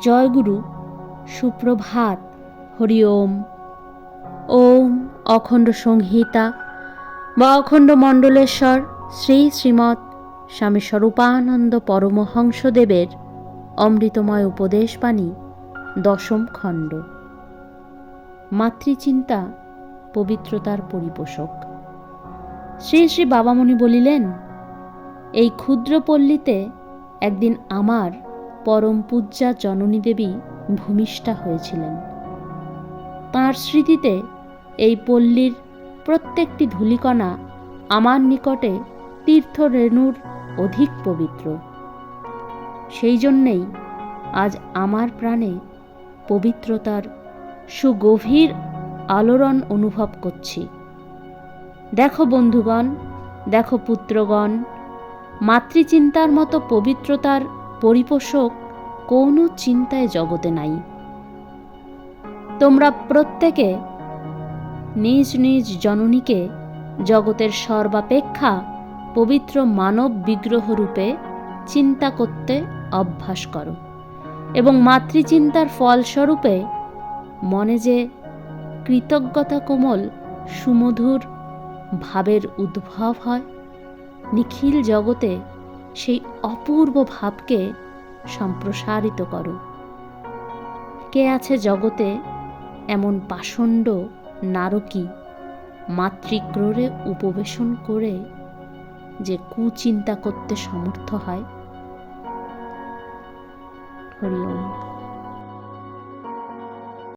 জয়গুরু, সুপ্রভাত, হরি ওম। ওম অখণ্ড সংহিতা বা অখণ্ড মণ্ডলেশ্বর শ্রী শ্রীমৎ স্বামী স্বরূপানন্দ পরমহংসদেবের অমৃতময় উপদেশবাণী, দশম খণ্ড। মাতৃচিন্তা, পবিত্রতার পরিপোষক। শ্রী শ্রী বাবামণি বলিলেন, এই ক্ষুদ্র পল্লীতে একদিন আমার পরম পূজ্যা জননী দেবী ভূমিষ্ঠা হয়েছিলেন। তাঁর স্মৃতিতে এই পল্লীর প্রত্যেকটি ধূলিকণা আমার নিকটে তীর্থরেণুর অধিক পবিত্র। সেই জন্যেই আজ আমার প্রাণে পবিত্রতার সুগভীর আলোড়ন অনুভব করছি। দেখো বন্ধুগণ, দেখো পুত্রগণ, মাতৃচিন্তার মতো পবিত্রতার পরিপোষক কোনো চিন্তায় জগতে নাই। তোমরা প্রত্যেকে নিজ নিজ জননীকে জগতের সর্বাপেক্ষা পবিত্র মানব বিগ্রহ রূপে চিন্তা করতে অভ্যাস করো এবং মাতৃচিন্তার ফলস্বরূপে মনে যে কৃতজ্ঞতা কোমল সুমধুর ভাবের উদ্ভব হয়, নিখিল জগতে সেই অপূর্ব ভাবকে সম্প্রসারিত করো। কে আছে জগতে এমন পাষণ্ড নারকী মাতৃক্রোরে উপবেশন করে যে কুচিন্তা করতে সমর্থ হয়? হরি ওম।